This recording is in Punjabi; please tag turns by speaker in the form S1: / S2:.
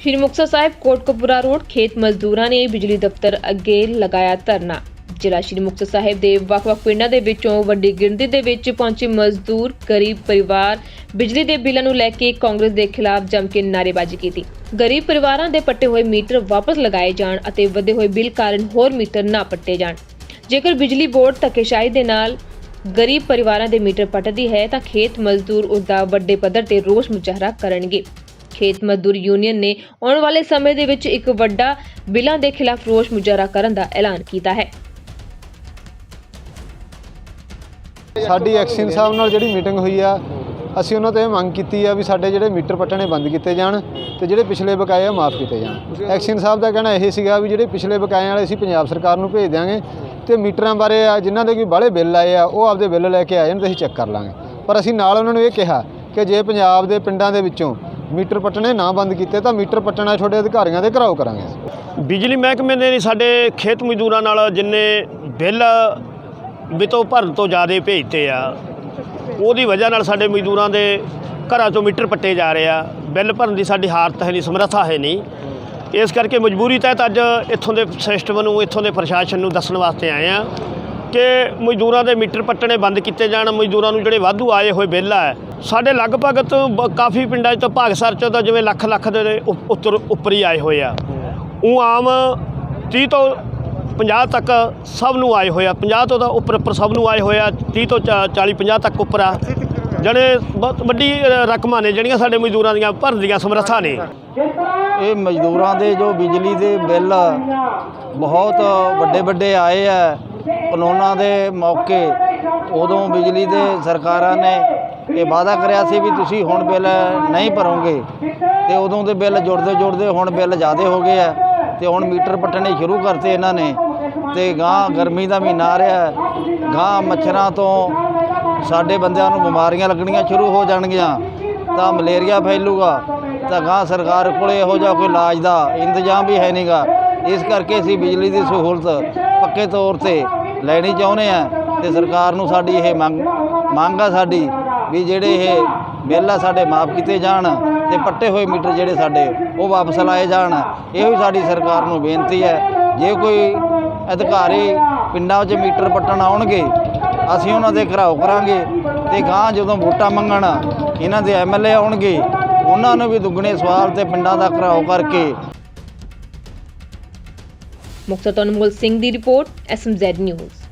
S1: ਸ਼੍ਰੀ ਮੁਕਤਸਰ ਸਾਹਿਬ ਕੋਟਕਪੂਰਾ ਰੋਡ ਖੇਤ ਮਜ਼ਦੂਰਾਂ ਨੇ ਬਿਜਲੀ ਦਫ਼ਤਰ ਅੱਗੇ ਲਗਾਇਆ ਧਰਨਾ। ਜ਼ਿਲ੍ਹਾ ਸ਼੍ਰੀ ਮੁਕਤਸਰ ਸਾਹਿਬ ਦੇ ਵੱਖ-ਵੱਖ ਪਿੰਡਾਂ ਦੇ ਵਿੱਚੋਂ ਵੱਡੀ ਗਿਣਤੀ ਦੇ ਵਿੱਚ ਪਹੁੰਚੇ ਮਜ਼ਦੂਰ, ਗਰੀਬ ਪਰਿਵਾਰ ਬਿਜਲੀ ਦੇ ਬਿੱਲਾਂ ਨੂੰ ਲੈ ਕੇ ਕਾਂਗਰਸ ਦੇ ਖਿਲਾਫ ਜੰਮ ਕੇ ਨਾਅਰੇਬਾਜ਼ੀ ਕੀਤੀ। ਗਰੀਬ ਪਰਿਵਾਰਾਂ ਦੇ ਪੱਟੇ ਹੋਏ ਮੀਟਰ ਵਾਪਸ ਲਗਾਏ ਜਾਣ ਅਤੇ ਵਧੇ ਹੋਏ ਬਿੱਲ ਕਾਰਨ ਹੋਰ ਮੀਟਰ ਨਾ ਪੱਟੇ ਜਾਣ। ਜੇਕਰ ਬਿਜਲੀ ਬੋਰਡ ਧੱਕੇਸ਼ਾਹੀ ਦੇ ਨਾਲ ਗਰੀਬ ਪਰਿਵਾਰਾਂ ਦੇ ਮੀਟਰ ਪੱਟਦੀ ਹੈ ਤਾਂ ਖੇਤ ਮਜ਼ਦੂਰ ਉਸਦਾ ਵੱਡੇ ਪੱਧਰ ਤੇ ਰੋਸ ਮੁਜ਼ਾਹਰਾ ਕਰਨਗੇ। ਖੇਤ ਮਜ਼ਦੂਰ ਯੂਨੀਅਨ ਨੇ ਆਉਣ ਵਾਲੇ ਸਮੇਂ ਦੇ ਵਿੱਚ ਇੱਕ ਵੱਡਾ ਬਿੱਲਾਂ ਦੇ ਖਿਲਾਫ ਰੋਸ ਮੁਜ਼ਾਹਰਾ ਕਰਨ ਦਾ ਐਲਾਨ ਕੀਤਾ ਹੈ।
S2: ਸਾਡੀ ਐਕਸ਼ਨ ਸਾਹਿਬ ਨਾਲ ਜਿਹੜੀ ਮੀਟਿੰਗ ਹੋਈ ਆ, ਅਸੀਂ ਉਹਨਾਂ ਤੋਂ ਇਹ ਮੰਗ ਕੀਤੀ ਆ ਵੀ ਸਾਡੇ ਜਿਹੜੇ ਮੀਟਰ ਪੱਟਣੇ ਬੰਦ ਕੀਤੇ ਜਾਣ ਤੇ ਜਿਹੜੇ ਪਿਛਲੇ ਬਕਾਏ ਆ ਮਾਫ ਕੀਤੇ ਜਾਣ। ਐਕਸ਼ਨ ਸਾਹਿਬ ਦਾ ਕਹਿਣਾ ਇਹ ਸੀਗਾ ਵੀ ਜਿਹੜੇ ਪਿਛਲੇ ਬਕਾਏ ਵਾਲੇ ਅਸੀਂ ਪੰਜਾਬ ਸਰਕਾਰ ਨੂੰ ਭੇਜ ਦਿਆਂਗੇ ਤੇ ਮੀਟਰਾਂ ਬਾਰੇ ਆ, ਜਿਨ੍ਹਾਂ ਦੇ ਕੋਈ ਬਾਹਲੇ ਬਿੱਲ ਆਏ ਆ, ਉਹ ਆਪਦੇ ਬਿੱਲ ਲੈ ਕੇ ਆ ਜਾਣ ਤੇ ਅਸੀਂ ਚੈੱਕ ਕਰ ਲਾਂਗੇ। ਪਰ ਅਸੀਂ ਨਾਲ ਉਹਨਾਂ ਨੂੰ ਇਹ ਕਿਹਾ ਕਿ ਜੇ ਪੰਜਾਬ ਦੇ ਪਿੰਡਾਂ ਦੇ ਵਿੱਚੋਂ ਮੀਟਰ ਪੱਟਣੇ ਨਾ ਬੰਦ ਕੀਤੇ ਤਾਂ ਮੀਟਰ ਪੱਟਣਾ ਤੁਹਾਡੇ ਅਧਿਕਾਰੀਆਂ ਦੇ ਘਰਾਓ ਕਰਾਂਗੇ
S3: ਬਿਜਲੀ ਮਹਿਕਮੇ ਨੇ ਸਾਡੇ ਖੇਤ ਮਜ਼ਦੂਰਾਂ ਨਾਲ ਜਿੰਨੇ ਬਿੱਲ ਵਿਤੋਂ ਭਰਨ ਤੋਂ ਜ਼ਿਆਦਾ ਭੇਜਤੇ ਆ, ਉਹਦੀ ਵਜ੍ਹਾ ਨਾਲ ਸਾਡੇ ਮਜ਼ਦੂਰਾਂ ਦੇ ਘਰਾਂ ਚੋਂ ਮੀਟਰ ਪੱਟੇ ਜਾ ਰਹੇ ਆ। ਬਿੱਲ ਭਰਨ ਦੀ ਸਾਡੀ ਹਾਰਤ ਹੈ ਨਹੀਂ, ਸਮਰੱਥਾ ਹੈ ਨਹੀਂ। ਇਸ ਕਰਕੇ ਮਜਬੂਰੀ ਤਹਿਤ ਅੱਜ ਇੱਥੋਂ ਦੇ ਸਿਸਟਮ ਨੂੰ, ਇੱਥੋਂ ਦੇ ਪ੍ਰਸ਼ਾਸਨ ਨੂੰ ਦੱਸਣ ਵਾਸਤੇ ਆਏ ਆ। ਕਿ ਮਜ਼ਦੂਰਾਂ ਦੇ ਮੀਟਰ ਪੱਟਣੇ ਬੰਦ ਕੀਤੇ ਜਾਣ, ਮਜ਼ਦੂਰਾਂ ਨੂੰ ਜਿਹੜੇ ਵਾਧੂ ਆਏ ਹੋਏ ਬਿੱਲ ਆ। ਸਾਡੇ ਲਗਭਗ ਤੋਂ ਬ- ਕਾਫੀ ਪਿੰਡਾਂ 'ਚ ਤਾਂ ਭਾਗਸਰ 'ਚ ਤਾਂ ਜਿਵੇਂ ਲੱਖ ਲੱਖ ਦੇ ਉੱਤਰ ਉੱਪਰ ਹੀ ਆਏ ਹੋਏ ਆ। ਉਹ ਆਮ 30 ਤੋਂ 50 ਤੱਕ ਸਭ ਨੂੰ ਆਏ ਹੋਏ ਆ। 50 ਤੋਂ ਤਾਂ ਉੱਪਰ ਉੱਪਰ ਸਭ ਨੂੰ ਆਏ ਹੋਏ ਆ। 30 ਤੋਂ 40 50 ਤੱਕ ਉੱਪਰ ਆ। ਜਿਹੜੇ ਬਹੁਤ ਵੱਡੀ ਰਕਮਾਂ ਨੇ, ਜਿਹੜੀਆਂ ਸਾਡੇ ਮਜ਼ਦੂਰਾਂ ਦੀਆਂ ਭਰਨ ਦੀਆਂ ਸਮਰੱਥਾ ਨੇ।
S4: ਇਹ ਮਜ਼ਦੂਰਾਂ ਦੇ ਜੋ ਬਿਜਲੀ ਦੇ ਬਿੱਲ ਬਹੁਤ ਵੱਡੇ ਵੱਡੇ ਆਏ ਆ। ਕਾਨੂੰਨਾਂ ਦੇ ਮੌਕੇ ਉਦੋਂ ਬਿਜਲੀ ਦੇ ਸਰਕਾਰਾਂ ਨੇ ਇਹ ਵਾਅਦਾ ਕਰਿਆ ਸੀ ਵੀ ਤੁਸੀਂ ਹੁਣ ਬਿੱਲ ਨਹੀਂ ਭਰੋਗੇ ਤੇ ਉਦੋਂ ਦੇ ਬਿੱਲ ਜੁੜਦੇ ਜੁੜਦੇ ਹੁਣ ਬਿੱਲ ਜ਼ਿਆਦੇ ਹੋ ਗਏ ਆ ਤੇ ਹੁਣ ਮੀਟਰ ਪੱਟਣੇ ਸ਼ੁਰੂ ਕਰਤੇ ਇਹਨਾਂ ਨੇ ਤੇ ਗਾਂ ਗਰਮੀ ਦਾ ਮਹੀਨਾ ਆ ਰਿਹਾ ਗਾਂ ਮੱਛਰਾਂ ਤੋਂ ਸਾਡੇ ਬੰਦਿਆਂ ਨੂੰ ਬਿਮਾਰੀਆਂ ਲੱਗਣੀਆਂ ਸ਼ੁਰੂ ਹੋ ਜਾਣਗੀਆਂ, ਤਾਂ ਮਲੇਰੀਆ ਫੈਲੂਗਾ, ਤਾਂ ਗਾਂ ਸਰਕਾਰ ਕੋਲੇ ਇਹੋ ਜਿਹਾ ਕੋਈ ਇਲਾਜ ਦਾ ਇੰਤਜ਼ਾਮ ਵੀ ਹੈ ਨਹੀਂਗਾ ਇਸ ਕਰਕੇ ਅਸੀਂ ਬਿਜਲੀ ਦੀ ਸਹੂਲਤ ਪੱਕੇ ਤੌਰ ਤੇ ਲੈਣੀ ਚਾਹੁੰਦੇ ਆ ਤੇ ਸਰਕਾਰ ਨੂੰ ਸਾਡੀ ਇਹ ਮੰਗ ਮੰਗ ਆ ਸਾਡੀ ਵੀ ਜਿਹੜੇ ਇਹ ਬਿੱਲ ਆ ਸਾਡੇ ਮਾਫ ਕੀਤੇ ਜਾਣ ਤੇ ਪੱਟੇ ਹੋਏ ਮੀਟਰ ਜਿਹੜੇ ਸਾਡੇ ਉਹ ਵਾਪਸ ਲਾਏ ਜਾਣ। ਇਹੋ ਹੀ ਸਾਡੀ ਸਰਕਾਰ ਨੂੰ ਬੇਨਤੀ ਹੈ, ਜੇ ਕੋਈ ਅਧਿਕਾਰੀ ਪਿੰਡਾਂ 'ਚ ਮੀਟਰ ਪੱਟਣ ਆਉਣਗੇ, ਅਸੀਂ ਉਹਨਾਂ ਦੇ ਘਰਾਓ ਕਰਾਂਗੇ ਤੇ ਗਾਂ ਜਦੋਂ ਵੋਟਾਂ ਮੰਗਣ, ਇਹਨਾਂ ਦੇ ਐਮਐਲਏ ਆਉਣਗੇ, ਉਹਨਾਂ ਨੂੰ ਵੀ ਦੁੱਗਣੇ ਸਵਾਲ ਤੇ ਪਿੰਡਾਂ ਦਾ ਘਰਾਓ ਕਰਕੇ
S1: ਮੁਕਤਸਰ ਤੋਂ ਅਨਮੋਲ ਸਿੰਘ ਦੀ ਰਿਪੋਰਟ ਐਸਐਮਜ਼ੈਡ ਨਿਊਜ਼